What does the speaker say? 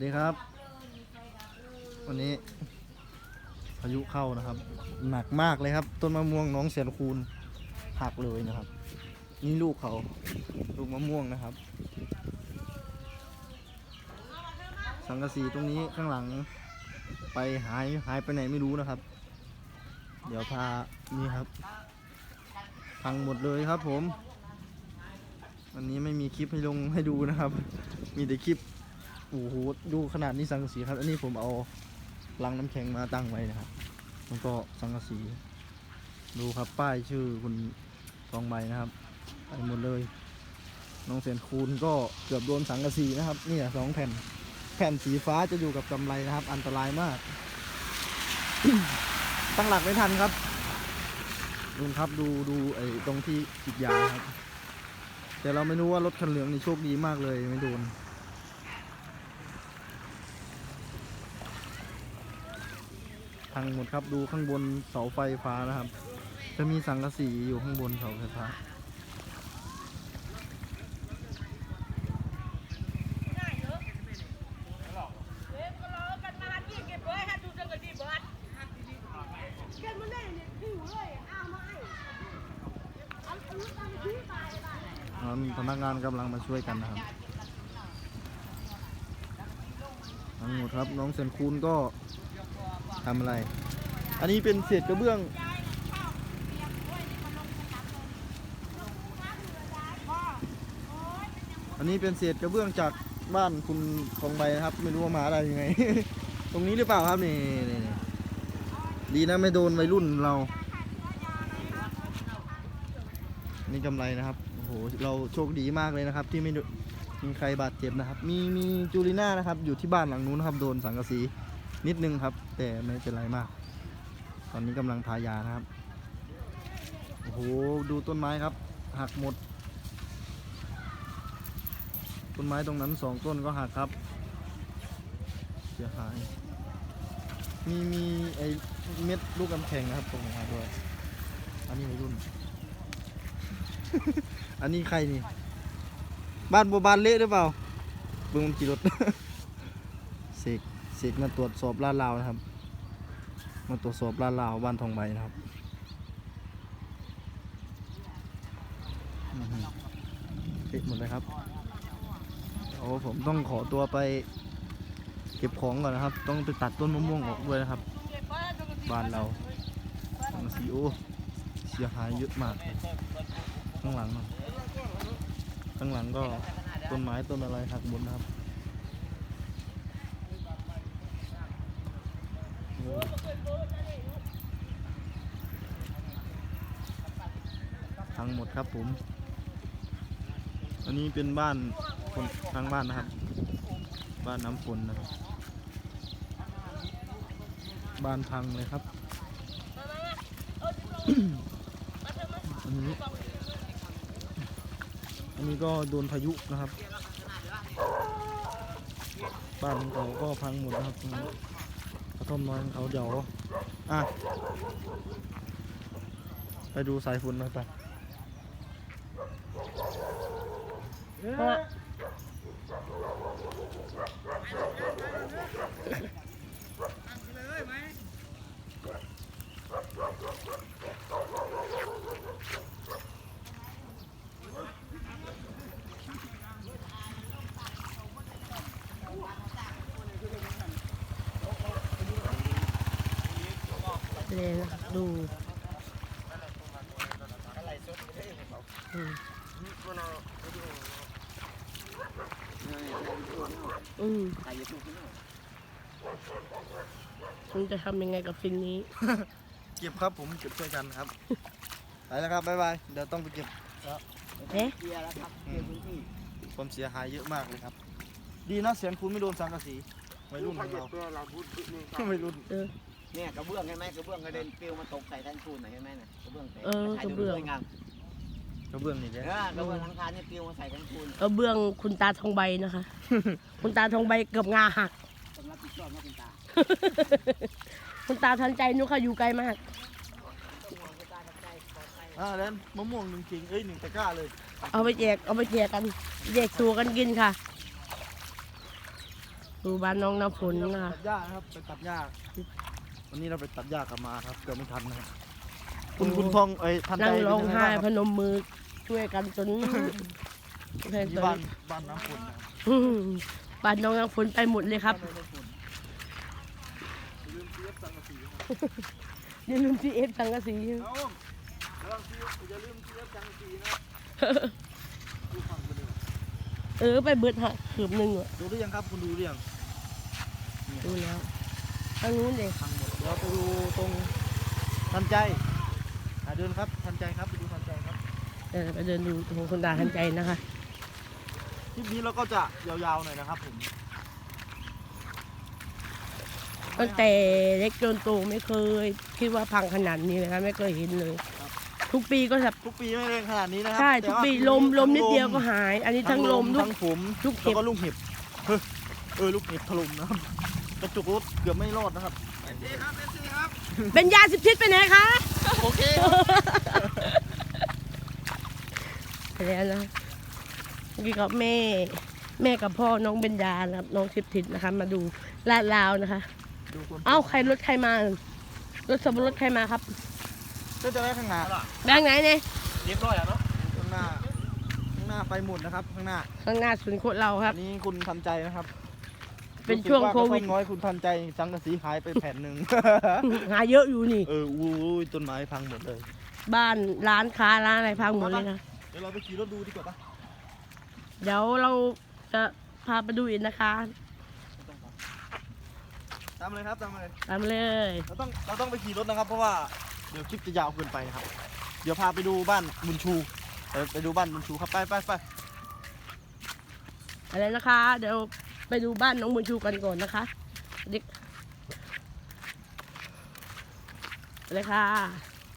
วัสดีครับ วันนี้พายุเข้านะครับ หนักมากเลยครับ ต้นมะม่วงน้องเสียนคูณหักเลยนะครับ นี่ลูกเขาลูกมะม่วงนะครับ สังกะสีตรงนี้ข้างหลังไปหายหายไปไหนไม่รู้นะครับ เดี๋ยวพานี่ครับ พังหมดเลยครับผม วันนี้ไม่มีคลิปให้ลงให้ดูนะครับ มีแต่คลิป โอ้โหดูขนาดนี้สังกะสีครับ อันนี้ผมเอาลังน้ำแข็งมาตั้งไว้นะครับแล้วก็สังกะสี ดูครับป้ายชื่อคุณทองใบนะครับไปหมดเลยน้องเสียนคูณก็เกือบโดนสังกะสีนะครับนี่สองแผ่น แผ่นสีฟ้าจะอยู่กับกำไรนะครับ อันตรายมาก ตั้งหลักไม่ทันครับดูครับดูดูไอ้ตรงที่ติดยาครับ แต่เราไม่รู้ว่ารถคันเหลืองนี่โชคดีมากเลยไม่โดน พังหมดครับดูข้างบนเสาไฟฟ้านะครับ จะมีสังกะสีอยู่ข้างบนเสาไฟฟ้าพนักงานกำลังมาช่วยกันนะครับทั้งหมดครับน้องเซนคูนก็ ทำอะไร อันนี้เป็นเศษกระเบื้อง อันนี้เป็นเศษกระเบื้องจากบ้านคุณทองใบนะครับ ไม่รู้ว่ามาอะได้ยังไง ตรงนี้หรือเปล่าครับนี่นี่ดีนะไม่โดนวัยรุ่นเรา นี่กำไรนะครับโอ้โหเราโชคดีมากเลยนะครับ ที่ไม่โดนมีใครบาดเจ็บนะครับ มีมีจูลิน่านะครับ อยู่ที่บ้านหลังนู้นนะครับ โดนสังกะสี นิดนึงครับ แต่ไม่เป็นไรมาก ตอนนี้กำลังทายานะครับ โอ้โห ดูต้นไม้ครับ หักหมด ต้นไม้ตรงนั้นสองต้นก็หักครับ เสียหาย มีมีไอเม็ดลูกกำแข็งนะครับตรงมาด้วย อันนี้วัยรุ่น อันนี้ใครนี่ บ้านบัวบานเละหรือเปล่าเบิ่งมันกี่รถ เสก สกมาตรวจสอบลาดราวนะครับ มาตรวจสอบลาดราวบ้านทองใบนะครับอื้อหือเละหมดเลยครับโอ้ผมต้องขอตัวไปเก็บของก่อนนะครับ ต้องไปตัดต้นมะม่วงออกด้วยนะครับ บ้านเราสังกะสีโอเสียหายเยอะมาก ข้างหลังข้างหลังก็ต้นไม้ต้นอะไรหักหมดนะครับ พังหมดครับผม อันนี้เป็นบ้านคนทางบ้านนะครับ บ้านน้ำฝนนะครับ บ้านพังเลยครับ อันนี้ อันนี้ก็โดนพายุนะครับ บ้านของเขาก็พังหมดนะครับตรงนี้กระท่อมน้อยของเขาเดี๋ยวอะไปดูสายฝนหน่อยไป เลยนะดู อืมอืมคุณจะทำยังไงกับสิ่งนี้ เก็บครับผมเก็บช่วยกันครับ ไปแล้วครับบ๊ายบายเดี๋ยวต้องไปเก็บเอ๊ะเคลียร์แล้วครับเคลียร์พื้นที่ความเสียหายเยอะมากเลยครับ ดีนะเสียงคุณไม่โดนสังกะสีวัยรุ่นของเราเราพูดนิดนึงวัยรุ่นเออเนี่ยกระเบื้องเห็นไหมกระเบื้องกระเด็นปลิวมาตกใส่แท่นปูนไหนเห็นไหมน่ะกระเบื้องเตะเออกระเบื้องสวยงาม กระเบื้องนี่เด้เออกระเบื้องหลังคาเนี่ยปลิวมาใส่แท่นปูนกระเบื้องคุณตาทองใบนะคะ คุณตาทองใบเกือบงาหักต้องรับผิดชอบนะคุณตาคุณตาทันใจนุกค่ะอยู่ไกลมาก อ่าแล้วมะม่วงหนึ่งกิ่งเอ้ยหนึ่งตะกร้าเลยเอาไปแจกเอาไปแจกกันแจกสู่กันกินค่ะ ดูบ้านน้องน้ำฝนนะคะ ตัดหญ้านะครับไปตัดหญ้าวันนี้เราไปตัดหญ้ากลับมาครับเกือบไม่ทันนะครับ คุณคุณทองเอ้ยทันใจนั่งร้องไห้เป็นพยังไงบ้างครับนมมือช่วยกันจนแทนที่ตัวบ้านบ้านน้ำฝนนะครับอืมบ้านน้องน้ำฝนไปหมดเลยครับานน้ำฝนอย่าลืมเสียบสังกะสีนะครับอย่าลืมซีเอฟสังกะสีเอาระวังเสียบอย่าลืมเสียบสังกะสีนะดูฝั่งไปเลยเออไปเบิดหะขืบหนึ่งอะดูหรือยังครับคุณดูหรือยังดูแล้วทางนู้นเลย ทางหมดเดี๋ยวไปดูตรงทันใจหา เดินครับทันใจครับไปดูทันใจครับเดี๋ยวไปเดินดูตรงคนตาทันใจนะคะ คลิปนี้เราก็จะยาวๆหน่อยนะครับผมตั้งแต่เล็กจนโตไม่เคย คิดว่าพังขนาดนี้เลยครับไม่เคยเห็นเลย ทุกปีก็แบบทุกปีไม่แรงขนาดนี้นะครัใช่แต่ทุกว่าปีนี้ลมลมทั้งนิดเดียวก็หาย อันนี้ทั้งลมลูกทั้งผมลูกเห็บแล้วก็ลูกเห็บเฮ้ยเออลูกเห็บถล่มนะครับกระจกรถเกือบไม่รอดนะครับ เป็นยาสิบทิศไปไหนคะ โอเคไปแล้วนะเมื่อกี้กับแม่ แม่กับพ่อน้องเบญญานะครับ น้องสิบทิศนะคะ มาดูลาดลาวนะคะดูคนเอ้าใครรถใครมารถสับปะรถใครมาครับก็จะได้ข้างหน้าแบงค์ไหนเนี่ยเรียบร้อยแล้วเนาะข้างหน้า ข้างหน้าไปหมดนะครับ ข้างหน้า ข้างหน้าศูนย์โคตรเราครับอันนี้คุณทันใจนะครับ เป็นช่วงโควิด รู้สึกากระท่อมน้อยคุณทันใจสังกะสีหายไปแผ่นหนึ่ง หาเยอะอยู่นี่ เอออู้ยต้นไม้พังหมดเลย บ้านร้านค้าร้านอะไรพังหมดเลยนะ เดี๋ยวเราไปขี่รถดูดีกว่าปะเดี๋ยวเราจะพาไปดูอีกนะคะตามมาเลยครับตามมาเลย ตามเลย เราต้องเราต้องไปขี่รถนะครับ เพราะว่าเดี๋ยวคลิปจะยาวเกินไปนะครับ เดี๋ยวพาไปดูบ้านบุญชูไปไปดูบ้านบุญชูครับไปไปไปอะไรนะคะ เดี๋ยว ไปดูบ้านน้องบุญชูกันก่อนนะคะเด็กเลยค่ะ